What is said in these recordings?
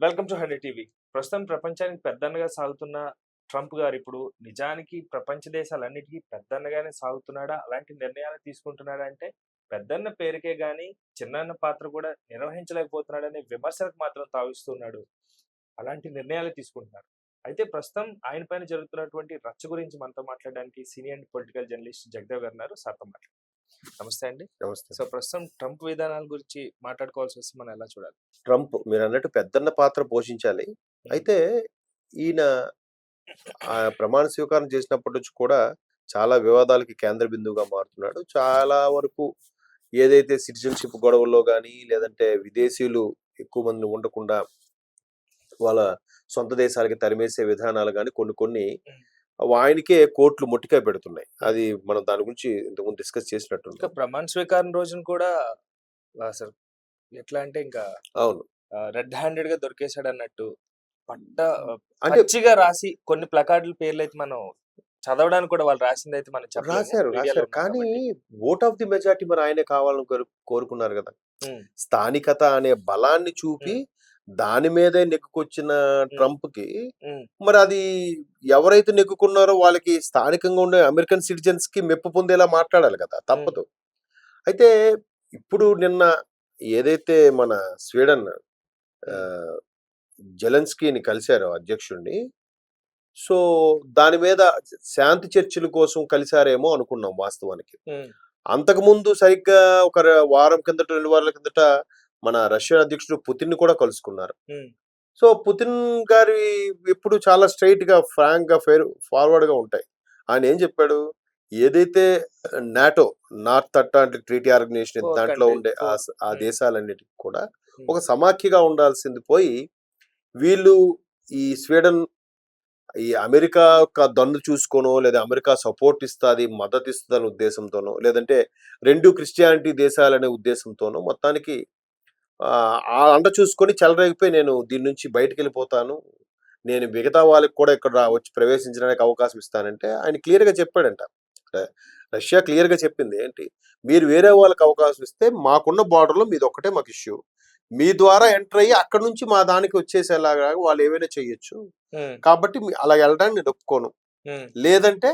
Welcome to hundred TV. ప్రస్తుతం ప్రపంచానికి పెద్దన్నగా సాగుతున్న ట్రంప్ గారు ఇప్పుడు నిజానికి ప్రపంచ దేశాలన్నిటికీ పెద్దన్నగానే సాగుతున్నాడా? అలాంటి నిర్ణయాలు తీసుకుంటున్నాడా అంటే పెద్దన్న పేరుకే గాని చిన్నన్న పాత్ర కూడా నిర్వహించలేకపోతున్నాడనే విమర్శలకు మాత్రం తావిస్తున్నాడు. అలాంటి నిర్ణయాలు తీసుకుంటున్నాడు అయితే ప్రస్తుతం ఆయన పైన జరుగుతున్నటువంటి రచ్చ గురించి మనతో మాట్లాడడానికి సీనియర్ పొలిటికల్ జర్నలిస్ట్ జగదేవ్ గారు సార్తో మాట్లాడారు నమస్తే అండి. నమస్తే సో ప్రస్తుతం ట్రంప్ విధానాల గురించి మాట్లాడుకోవాల్సి వస్తే మనం ఎలా చూడాలి? ట్రంప్ మీరు అన్నట్టు పెద్దన్న పాత్ర పోషించాలి. అయితే ఈయన ప్రమాణ స్వీకారం చేసినప్పటి నుంచి కూడా చాలా వివాదాలకి కేంద్ర బిందువుగా మారుతున్నాడు. చాలా వరకు ఏదైతే సిటిజన్షిప్ గొడవల్లో కానీ లేదంటే విదేశీయులు ఎక్కువ మంది ఉండకుండా వాళ్ళ సొంత దేశాలకి తరిమేసే విధానాలు కానీ కొన్ని కొన్ని ఆయనకే కోర్టులు ముట్టికాయ పెడుతున్నాయి. అది మనం దాని గురించి ఇంతకుముందు డిస్కస్ ఇంకా చేసినట్టు ప్రమాణ స్వీకారం రోజున కూడా అసలు ఎట్లా అంటే ఇంకా అవును. రెడ్ హ్యాండెడ్గా దొరికేశాడు అన్నట్టు పట్ట అంటే రాసి కొన్ని ప్లకార్డుల పేర్లు అయితే మనం చదవడానికి కూడా వాళ్ళు రాసింది అయితే మనం. రాశారు రాశారు. కానీ. ఓట్ ఆఫ్ ది మెజార్టీ మరి ఆయనే కావాలని కోరు- కోరుకున్నారు కదా. స్థానికత అనే బలాన్ని చూపి దాని మీదే నెగ్గుకొచ్చిన ట్రంప్కి ఉమ్, మరి అది ఎవరైతే నెగ్గుకున్నారో వాళ్ళకి స్థానికంగా ఉండే అమెరికన్ సిటిజన్స్కి మెప్పు పొందేలా మాట్లాడాలి కదా తప్పదు. అయితే ఇప్పుడు నిన్న ఏదైతే మన స్వీడన్ జెలెన్స్కీని కలిశారో అధ్యక్షుడిని సో దాని మీద శాంతి చర్చల కోసం కలిశారేమో అనుకున్నాం వాస్తవానికి. అంతకుముందు సరిగ్గా ఒక ర- వారం కిందట రెండు వారాల కిందట మన రష్యా అధ్యక్షుడు పుతిన్ కూడా కలుసుకున్నారు. సో పుతిన్ గారి ఎప్పుడు చాలా స్ట్రైట్గా ఫ్రాంక్గా ఫేర్ ఫార్వర్డ్గా ఉంటాయి. ఆయన ఏం చెప్పాడు? ఏదైతే NATO North Atlantic Treaty Organisation దాంట్లో ఉండే ఆ. దేశాలన్నిటికీ కూడా ఒక సమాఖ్యగా ఉండాల్సింది పోయి వీళ్ళు ఈ స్వీడన్ ఈ అమెరికా యొక్క దన్ను చూసుకోనో లేదా అమెరికా సపోర్ట్ ఇస్తుంది మద్దతు ఇస్తుంది అనే ఉద్దేశంతోనో లేదంటే రెండు క్రిస్టియానిటీ దేశాలనే ఉద్దేశంతోనో మొత్తానికి ఆ అండ చూసుకొని చెలరేగిపోయి నేను దీని నుంచి బయటకు వెళ్ళిపోతాను నేను మిగతా వాళ్ళకి కూడా ఇక్కడ వచ్చి ప్రవేశించడానికి అవకాశం ఇస్తానంటే ఆయన క్లియర్గా చెప్పాడంట రష్యా క్లియర్గా చెప్పింది ఏంటి? మీరు వేరే వాళ్ళకి అవకాశం ఇస్తే మాకున్న border లో మీది ఒక్కటే మాకు ఇష్యూ. మీ ద్వారా ఎంటర్ అయ్యి అక్కడ నుంచి మా దానికి వచ్చేసేలాగా వాళ్ళు ఏమైనా చేయొచ్చు. కాబట్టి అలా వెళ్ళడానికి నేను ఒప్పుకోను. లేదంటే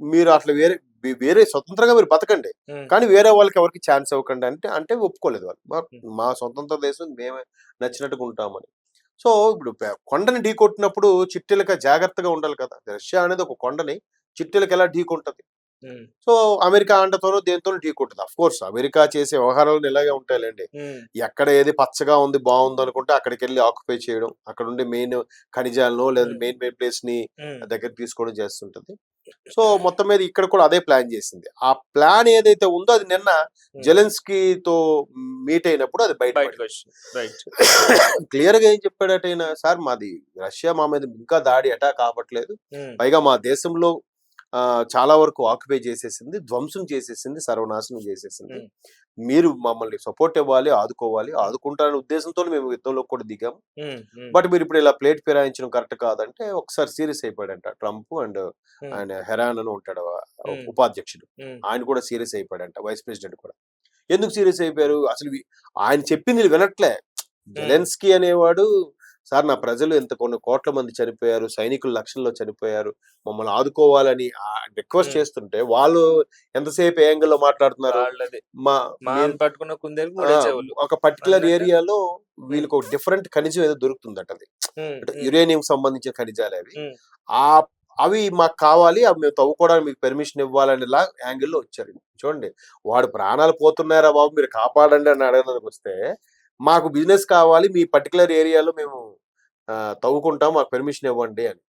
మీరు అట్లా వేరే వేరే స్వతంత్రంగా మీరు బతకండి. కానీ వేరే వాళ్ళకి ఎవరికి ఛాన్స్ ఇవ్వకండి అంటే అంటే ఒప్పుకోలేదు వాళ్ళు. మా- మా స్వతంత్ర దేశం మేమే నచ్చినట్టుగా ఉంటామని. సో ఇప్పుడు కొండని ఢీ కొట్టినప్పుడు చిట్టెలక జాగ్రత్తగా ఉండాలి కదా. రష్యా అనేది ఒక కొండని చిట్టెలకి ఎలా ఢీ కొంటది సో అమెరికా అంటతోనో దేనితోనో ఢీ కొట్టదు అఫ్ కోర్స్ అమెరికా చేసే వ్యవహారాలు ఇలాగే ఉంటాయిలేండి. ఎక్కడ ఏది పచ్చగా ఉంది బాగుంది అనుకుంటే అక్కడికి వెళ్ళి ఆక్యుపై చేయడం అక్కడ ఉండే మెయిన్ ఖనిజాలను లేదా. మెయిన్ మెయిన్ ప్లేస్ని దగ్గర తీసుకోవడం చేస్తుంటది. సో మొత్తం మీద ఇక్కడ కూడా అదే ప్లాన్ చేసింది. ఆ ప్లాన్ ఏదైతే ఉందో అది నిన్న Hmm. జెలెన్స్కీ తో మీట్ అయినప్పుడు అది బయట క్లియర్గా ఏం చెప్పాడట సార్ మాది రష్యా మా మీద ఇంకా దాడి అటాక్ అవ్వట్లేదు ఉమ్, పైగా మా దేశంలో చాలా వరకు ఆక్యుపై చేసేసింది ధ్వంసం చేసేసింది సర్వనాశనం చేసేసింది. మీరు మమ్మల్ని సపోర్ట్ ఇవ్వాలి ఆదుకోవాలి. ఆదుకుంటారనే ఉద్దేశంతో మేము యుద్ధంలో కూడా దిగాము బట్ మీరు ఇప్పుడు ఇలా ప్లేట్ ఫిరాయించడం కరెక్ట్ కాదంటే ఒకసారి సీరియస్ అయిపోయాడంట. Trump and. ఆయన హెరాన్ అని ఉంటాడు. ఉపాధ్యక్షుడు. ఆయన కూడా సీరియస్ అయిపోయాడంట వైస్ ప్రెసిడెంట్ కూడా. ఎందుకు సీరియస్ అయిపోయారు? అసలు ఆయన చెప్పింది వినట్లే. జెలెన్స్కీ అనేవాడు సార్ నా ప్రజలు ఎంత కొన్ని కోట్ల మంది చనిపోయారు సైనికులు లక్షల్లో చనిపోయారు మమ్మల్ని ఆదుకోవాలని రిక్వెస్ట్. చేస్తుంటే వాళ్ళు ఎంతసేపు ఏ యాంగిల్లో మాట్లాడుతున్నారు? మా పట్టుకున్న ఒక పర్టికులర్? ఏరియాలో వీళ్ళకి ఒక డిఫరెంట్ ఖనిజం ఏదో దొరుకుతుందట అది. యురేనియం సంబంధించిన ఖనిజాలు అవి. ఆ అవి మాకు కావాలి అవి మేము తవ్వుకోవడానికి మీకు పెర్మిషన్ ఇవ్వాలనేలా యాంగిల్లో వచ్చారు. చూడండి వాడు ప్రాణాలు పోతున్నారా బాబు మీరు కాపాడండి అని అడగడానికి వస్తే మాకు బిజినెస్ కావాలి మీ పర్టికులర్ ఏరియాలో మేము తవ్వుకుంటాం మాకు పెర్మిషన్ ఇవ్వండి అని.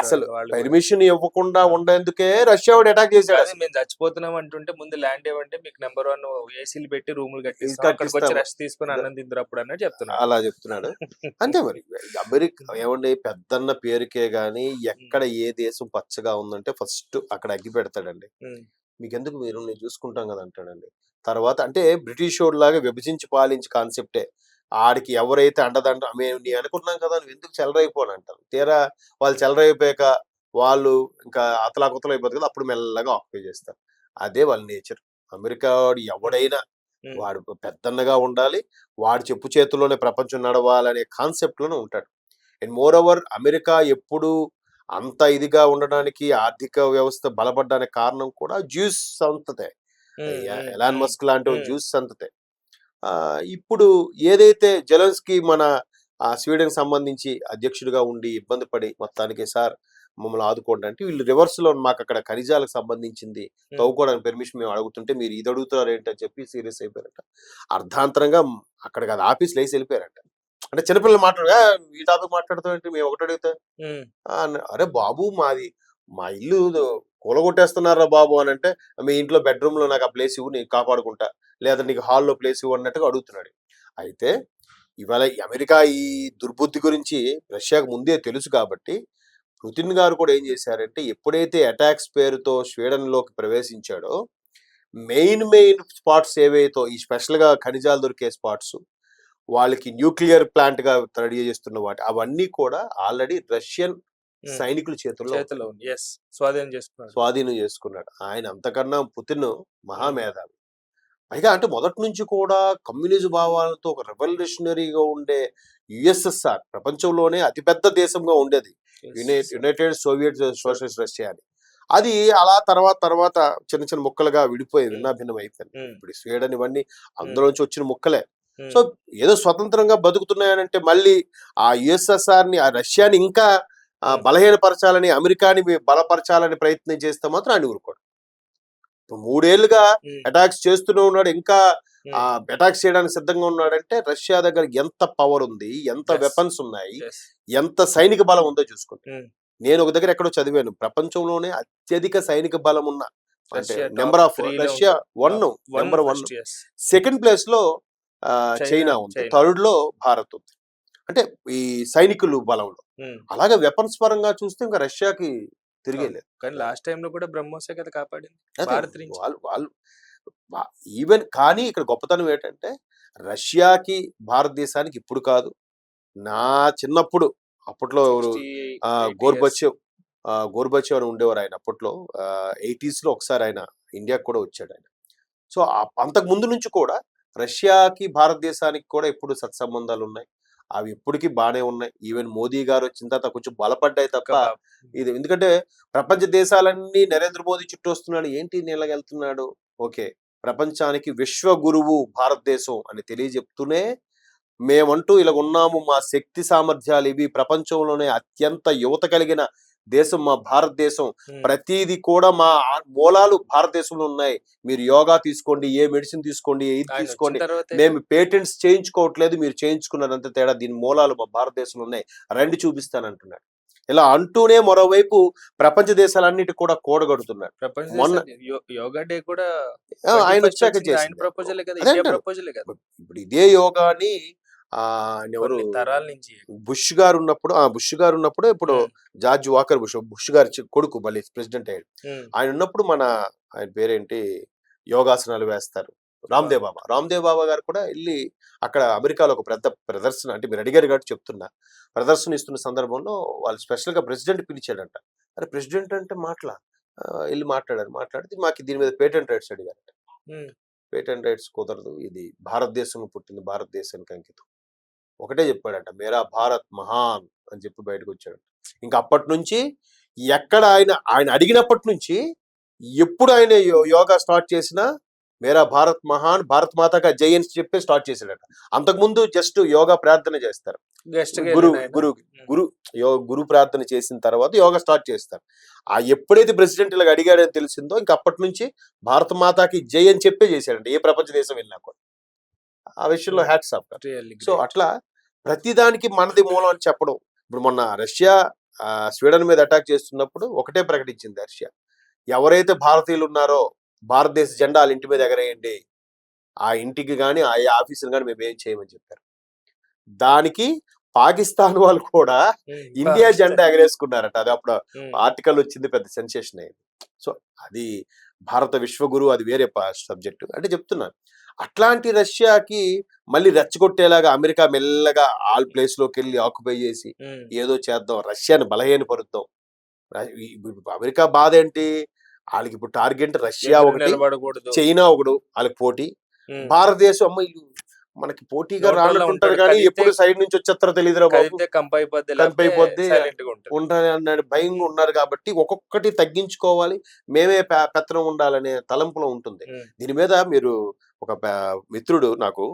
అసలు. పెర్మిషన్ ఇవ్వకుండా ఉండేందుకే రష్యా వాడు అటాక్ చేశాడు. మేము చచ్చిపోతున్నాం అంటుంటే ముందు ల్యాండ్ ఇవ్వంటే మీకు నెంబర్ వన్ ఏసీలు పెట్టి రూములు. అక్కడికి వచ్చి రెస్ట్ తీసుకుని అన్నం తిందరు అప్పుడు అన్నట్టు చెప్తున్నారు అలా చెప్తున్నాడు. అంతే మరి. అమెరికా ఏమండి పెద్దన్న పేరుకే గాని ఎక్కడ ఏ దేశం పచ్చగా ఉందంటే ఫస్ట్ అక్కడ అగ్గి పెడతాడండి. మీకెందుకు మీరు నేను చూసుకుంటాం కదా అంటాడండి. తర్వాత అంటే బ్రిటిష్ లాగా విభజించి పాలించి కాన్సెప్టే ఆడికి ఎవరైతే అండదండ మేము నీ అనుకుంటున్నాం కదా నువ్వు ఎందుకు చెలరైపోని అంటారు. తీరా వాళ్ళు చెలరైపోయాక వాళ్ళు ఇంకా అతలాకుతలు అయిపోతుంది కదా అప్పుడు మెల్లగా ఆక్యుపై చేస్తారు. అదే వాళ్ళ నేచర్. అమెరికా వాడు ఎవడైనా వాడు పెద్దన్నగా ఉండాలి వాడి చెప్పు చేతుల్లోనే ప్రపంచం నడవాలనే కాన్సెప్ట్లోనే ఉంటాడు. అండ్ మోర్ ఓవర్ అమెరికా ఎప్పుడు అంత ఇదిగా ఉండడానికి ఆర్థిక వ్యవస్థ బలపడడానికి కారణం కూడా జ్యూస్ సంతతే. ఎలాన్ మస్క్ లాంటి. జ్యూస్ సంతతే. ఇప్పుడు ఏదైతే జెలెన్స్కీ మన ఆ స్వీడన్ సంబంధించి అధ్యక్షుడిగా ఉండి ఇబ్బంది పడి మొత్తానికి సార్ మమ్మల్ని ఆదుకోండి అంటే వీళ్ళు రివర్స్లో మాకు అక్కడ ఖనిజాలకు సంబంధించింది. తవ్వుకోవడానికి పెర్మిషన్ మేము అడుగుతుంటే మీరు ఇది అడుగుతున్నారు ఏంటని చెప్పి సీరియస్ అయిపోయారట. అర్ధాంతరంగా అక్కడ కాదు ఆఫీస్ లేసి వెళ్ళిపోయారట. అంటే చిన్నపిల్లలు మాట్లాడు "ఆ, ఈ టాపిక్ మాట్లాడుతాం ఏంటి మేము ఒకటి అడిగితే. ఉమ్, "ఆ, అన్న- అరే బాబు మాది మా ఇల్లు కూలగొట్టేస్తున్నారా బాబు అని అంటే మీ ఇంట్లో బెడ్రూమ్లో నాకు ఆ ప్లేస్ ఇవ్వు నేను కాపాడుకుంటా. లేదా నీకు హాల్లో ప్లేస్ ఇవ్వు అన్నట్టుగా అడుగుతున్నాడు. అయితే ఇవాళ అమెరికా ఈ దుర్బుద్ధి గురించి రష్యాకు ముందే తెలుసు కాబట్టి పుతిన్ గారు కూడా ఏం చేశారంటే ఎప్పుడైతే అటాక్స్ పేరుతో స్వీడన్లోకి ప్రవేశించాడో మెయిన్ మెయిన్ స్పాట్స్ ఏవైతే ఈ స్పెషల్గా ఖనిజాలు దొరికే స్పాట్స్ వాళ్ళకి న్యూక్లియర్ ప్లాంట్గా రెడీ చేస్తున్న వాటి అవన్నీ కూడా ఆల్రెడీ రష్యన్ సైనికుల చేతుల్లో చేతిలో ఉంది. ఎస్ స్వాధీనం చేసుకున్నాడు. స్వాధీనం చేసుకున్నాడు. ఆయన అంతకన్నా పుతిన్ మహామేధావి పైగా అంటే మొదటి నుంచి కూడా కమ్యూనిజం భావాలతో ఒక రెవల్యూషనరీగా ఉండే యుఎస్ఎస్ఆర్ ప్రపంచంలోనే అతిపెద్ద దేశంగా ఉండేది. యునైటెడ్ సోవియట్ సోషలిస్ట్ రష్యా అని. అది అలా తర్వాత తర్వాత చిన్న చిన్న ముక్కలుగా విడిపోయి. విన్నాభిన్నం అయిపోయింది. ఇప్పుడు స్వీడన్ ఇవన్నీ అందులోంచి వచ్చిన ముక్కలే. సో ఏదో స్వతంత్రంగా బతుకుతున్నాయనంటే మళ్ళీ ఆ యుఎస్ఎస్ఆర్ని ఆ రష్యాని ఇంకా. బలహీనపరచాలని అమెరికాని బలపరచాలని ప్రయత్నం చేస్తే మాత్రం ఆయన ఊరుకోడు ఇప్పుడు మూడేళ్ళుగా అటాక్స్ చేస్తూనే ఉన్నాడు ఇంకా ఆ అటాక్స్ చేయడానికి సిద్ధంగా ఉన్నాడంటే రష్యా దగ్గర ఎంత పవర్ ఉంది ఎంత. వెపన్స్ ఉన్నాయి. ఎంత సైనిక బలం ఉందో చూసుకోండి ఉమ్. నేను ఒక దగ్గర ఎక్కడో చదివాను ప్రపంచంలోనే అత్యధిక సైనిక బలం ఉన్న అంటే number of Russia. One number one. Second ప్లేస్లో ఆ, చైనా, ఉంది. థర్డ్లో భారత్ ఉంది అంటే ఈ సైనికులు బలంలో అలాగే వెపన్స్ పరంగా చూస్తే ఇంకా రష్యాకి తిరిగేలేదు కానీ లాస్ట్ టైం లో కూడా బ్రహ్మోసే కదా కాపాడింది. వాళ్ళు వాళ్ళు ఈవెన్ కానీ ఇక్కడ గొప్పతనం ఏంటంటే రష్యాకి భారతదేశానికి ఇప్పుడు కాదు. నా చిన్నప్పుడు అప్పట్లో ఎవరు 60, ఆ, 80 years. గోర్బచ్చేవ్ గోర్బచ్చేవ్ అని ఉండేవారు ఆయన అప్పట్లో. ఎయిటీస్లో ఒకసారి ఆయన ఇండియాకి కూడా వచ్చాడు ఆయన. సో అంతకు ముందు నుంచి కూడా రష్యాకి భారతదేశానికి కూడా ఎప్పుడు సత్సంబంధాలు ఉన్నాయి. అవి ఇప్పటికీ బాగానే ఉన్నాయి. ఈవెన్ మోదీ గారు వచ్చిన తర్వాత కొంచెం బలపడ్డాయి తప్ప. ఇది ఎందుకంటే ప్రపంచ దేశాలన్నీ నరేంద్ర మోదీ చుట్టూ వస్తున్నాడు. ఏంటి నీళ్ళకి వెళ్తున్నాడు? ఓకే. ప్రపంచానికి విశ్వ గురువు భారతదేశం అని తెలియజెప్తూనే మేమంటూ ఇలా ఉన్నాము. మా శక్తి సామర్థ్యాలు ఇవి ప్రపంచంలోనే అత్యంత యువత కలిగిన దేశం మా భారతదేశం. ప్రతిదీ కూడా మా మూలాలు భారతదేశంలో ఉన్నాయి. మీరు యోగా తీసుకోండి ఏ మెడిసిన్ తీసుకోండి ఆయన తీసుకోండి. మేము పేటెంట్స్ చేయించుకోవట్లేదు మీరు చేయించుకున్నదంత తేడా దీని మూలాలు మా భారతదేశంలో ఉన్నాయి. రండి చూపిస్తానంటున్నాడు. ఇలా అంటూనే మరోవైపు ప్రపంచ దేశాలన్నిటి కూడా కూడగడుతున్నాడు మొన్న- యోగా డే కూడా ఆయన 21st వచ్చాక కదా. ఇప్పుడు ఇదే యోగాని ఎవరు తరాల నుంచి. బుష్ గారు ఉన్నప్పుడు ఆ బుష్ గారు ఉన్నప్పుడు ఇప్పుడు జార్జ్ వాకర్ బుష్ బుష్ గారి కొడుకు మళ్ళీ ప్రెసిడెంట్ అయ్యాడు. ఆయన ఉన్నప్పుడు మన ఆయన పేరేంటి? యోగాసనాలు వేస్తారు. రామ్దేవ్ బాబా. రామ్దేవ్ బాబా గారు కూడా వెళ్ళి అక్కడ అమెరికాలో ఒక పెద్ద ప్రదర్శన అంటే మీరు అడిగారు కాబట్టి చెప్తున్నా. ప్రదర్శన ఇస్తున్న సందర్భంలో వాళ్ళు స్పెషల్గా ప్రెసిడెంట్ పిలిచాడంట. అరే ప్రెసిడెంట్ అంటే మాట్లా? వెళ్ళి మాట్లాడారు. మాట్లాడితే మాకు దీని మీద పేటెంట్ రైట్స్ అడిగారంట. పేటెంట్ రైట్స్ కుదరదు. ఇది భారతదేశంలో పుట్టింది భారతదేశానికి అంకితం. ఒకటే చెప్పాడంట మేరా భారత్ మహాన్ అని చెప్పి బయటకు వచ్చాడు ఇంకా అప్పటి నుంచి ఎక్కడ ఆయన ఆయన అడిగినప్పటి నుంచి ఎప్పుడు ఆయన యోగా స్టార్ట్ చేసినా మేరా భారత్ మహాన్ భారత్ మాతగా జై అని చెప్పి స్టార్ట్ చేశాడట. అంతకుముందు జస్ట్ యోగా ప్రార్థన చేస్తారు. గురు. గురు గురు గురు ప్రార్థన చేసిన తర్వాత యోగా స్టార్ట్ చేస్తారు. ఆ ఎప్పుడైతే ప్రెసిడెంట్ ఇలాగ అడిగాడని తెలిసిందో ఇంక అప్పటి నుంచి భారత మాతాకి జై అని చెప్పే చేశాడంట ఏ ప్రపంచ దేశం వెళ్ళినా కూడా. ఆ విషయంలో హ్యాట్స్ ఆఫ్. సో. అట్లా ప్రతిదానికి మనది మూలం అని చెప్పడం. ఇప్పుడు మొన్న రష్యా స్వీడన్ మీద అటాక్ చేస్తున్నప్పుడు ఒకటే ప్రకటించింది రష్యా. ఎవరైతే భారతీయులు ఉన్నారో భారతదేశ జెండా వాళ్ళ ఇంటి మీద ఎగరేయండి. ఆ ఇంటికి కానీ ఆ ఆఫీసులు కానీ మేము ఏం చేయమని చెప్పారు. దానికి పాకిస్తాన్ వాళ్ళు కూడా ఇండియా. జెండా ఎగరేసుకున్నారట. అది అప్పుడు ఆర్టికల్ వచ్చింది పెద్ద సెన్సేషన్ అయింది. సో అది భారత విశ్వగురు అది వేరే సబ్జెక్టు అంటే చెప్తున్నాను అట్లాంటి రష్యాకి మళ్ళీ రెచ్చగొట్టేలాగా అమెరికా మెల్లగా ఆల్ ప్లేస్లోకి వెళ్ళి ఆక్యుపై చేసి ఏదో చేద్దాం రష్యాని బలహీనపరుద్దాం అమెరికా బాధ ఏంటి? వాళ్ళకి ఇప్పుడు టార్గెట్ రష్యా ఒకటి చైనా ఒకడు వాళ్ళకి పోటీ. భారతదేశం అమ్మ మనకి పోటీగా ఉంటాడు, కానీ ఎప్పుడు సైడ్ నుంచి వచ్చేస్తారో తెలియదురా బాబు. కదిలితే కంప అయిపోద్ది కంప అయిపోద్ది. సైలెంట్గా ఉంటుంది ఉంటారు అన్నాడు. భయంగా ఉన్నారు కాబట్టి ఒక్కొక్కటి తగ్గించుకోవాలి. మేమే పెత్తనం ఉండాలనే తలంపులో ఉంటుంది. దీని మీద మీరు ఒక మిత్రుడు నాకు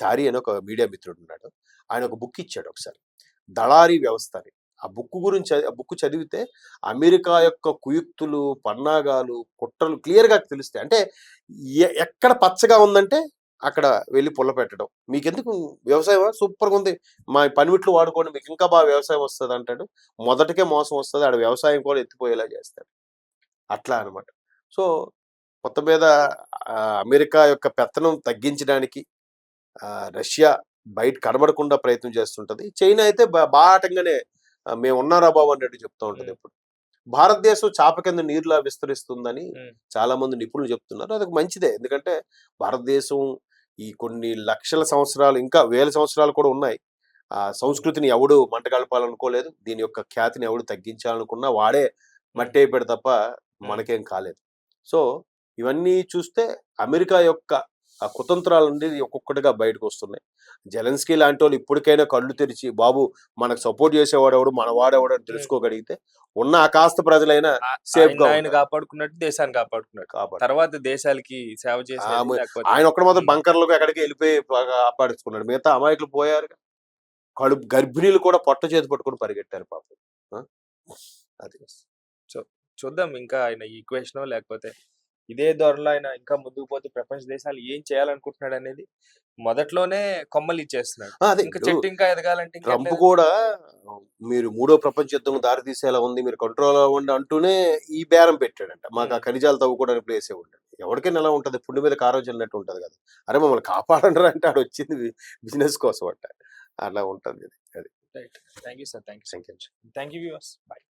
చారి అని ఒక మీడియా మిత్రుడు ఉన్నాడు. ఆయన ఒక బుక్ ఇచ్చాడు ఒకసారి. దళారీ వ్యవస్థ అని ఆ బుక్ గురించి ఆ బుక్ చదివితే అమెరికా యొక్క కుయుక్తులు పన్నాగాలు కుట్రలు క్లియర్గా తెలుస్తాయి. అంటే ఎక్కడ పచ్చగా ఉందంటే అక్కడ వెళ్ళి పుల్ల పెట్టడం. మీకెందుకు వ్యవసాయం సూపర్గా ఉంది. మా పనిమిట్లు వాడుకోండి. మీకు ఇంకా బాగా వ్యవసాయం వస్తుంది అంటాడు. మొదటికే మోసం వస్తుంది. ఆడ వ్యవసాయం కూడా ఎత్తిపోయేలా చేస్తాడు. అట్లా అన్నమాట సో మొత్తం మీద అమెరికా యొక్క పెత్తనం తగ్గించడానికి రష్యా బయట కనబడకుండా ప్రయత్నం చేస్తుంటది. చైనా అయితే బా- బాటంగానే మేము ఉన్నారా బాబు అన్నట్టు చెప్తూ ఉంటుంది. ఇప్పుడు భారతదేశం చాప కింద నీరులా విస్తరిస్తుందని. చాలా మంది నిపుణులు చెప్తున్నారు. అది మంచిదే. ఎందుకంటే భారతదేశం ఈ కొన్ని లక్షల సంవత్సరాలు ఇంకా వేల సంవత్సరాలు కూడా ఉన్నాయి. ఆ సంస్కృతిని ఎవడు మంట కలపాలనుకోలేదు. దీని యొక్క ఖ్యాతిని ఎవడు తగ్గించాలనుకున్నా వాడే మట్టి అయిపోయాడు తప్ప మనకేం కాలేదు. సో ఇవన్నీ చూస్తే అమెరికా యొక్క ఆ కుతంత్రాలు అనేది ఒక్కొక్కటిగా బయటకు వస్తున్నాయి జెలెన్స్కీ లాంటి వాళ్ళు ఇప్పటికైనా కళ్ళు తెరిచి బాబు మనకు సపోర్ట్ చేసేవాడు ఎవడు మన వాడెవడు అని తెలుసుకోగలిగితే ఉన్న ఆ కాస్త ప్రజలైనా ఆయన గా ఆయన. కాపాడుకున్నట్టు దేశాన్ని కాపాడుకున్నట్టు. తర్వాత దేశాలకి సేవ చేసి ఆయన ఒక్కడ మాత్రం. బంకర్లకు ఎక్కడికి వెళ్ళిపోయి బాగా ఆపాడించుకున్నాడు మిగతా అమాయకులు పోయారు కడుపు గర్భిణీలు కూడా పొట్ట చేతి పట్టుకుని పరిగెట్టారు పాపం? అది చూద్దాం. ఇంకా ఆయన ఈక్వేషన్ లేకపోతే ఇదే ధోరణిలో ఆయన ఇంకా ముందుకు పోతే ప్రపంచ దేశాలు ఏం చేయాలనుకుంటున్నాడు అనేది మొదట్లోనే కొమ్మలు ఇచ్చేస్తున్నాడు. ఇంకా చెట్టు ఇంకా ఎదగాలంటే ట్రంప్? కూడా మీరు మూడో ప్రపంచ యుద్ధం దారి తీసేలా ఉంది మీరు కంట్రోల్ అవ్వండి అంటూనే ఈ బేరం పెట్టాడంట. మాకు ఆ. ఖనిజాలు తవ్వుకోవడానికి ప్లేస్ ఇవ్వండి ఎవరికైనా ఎలా ఉంటది? పుండి మీద కారం చల్లినట్టు ఉంటది కదా. అరే మమ్మల్ని కాపాడండి అంటే ఆడు వచ్చింది బిజినెస్ కోసం అంట. అలా ఉంటది అది. Right. Thank you sir. Thank you thank you thank you bye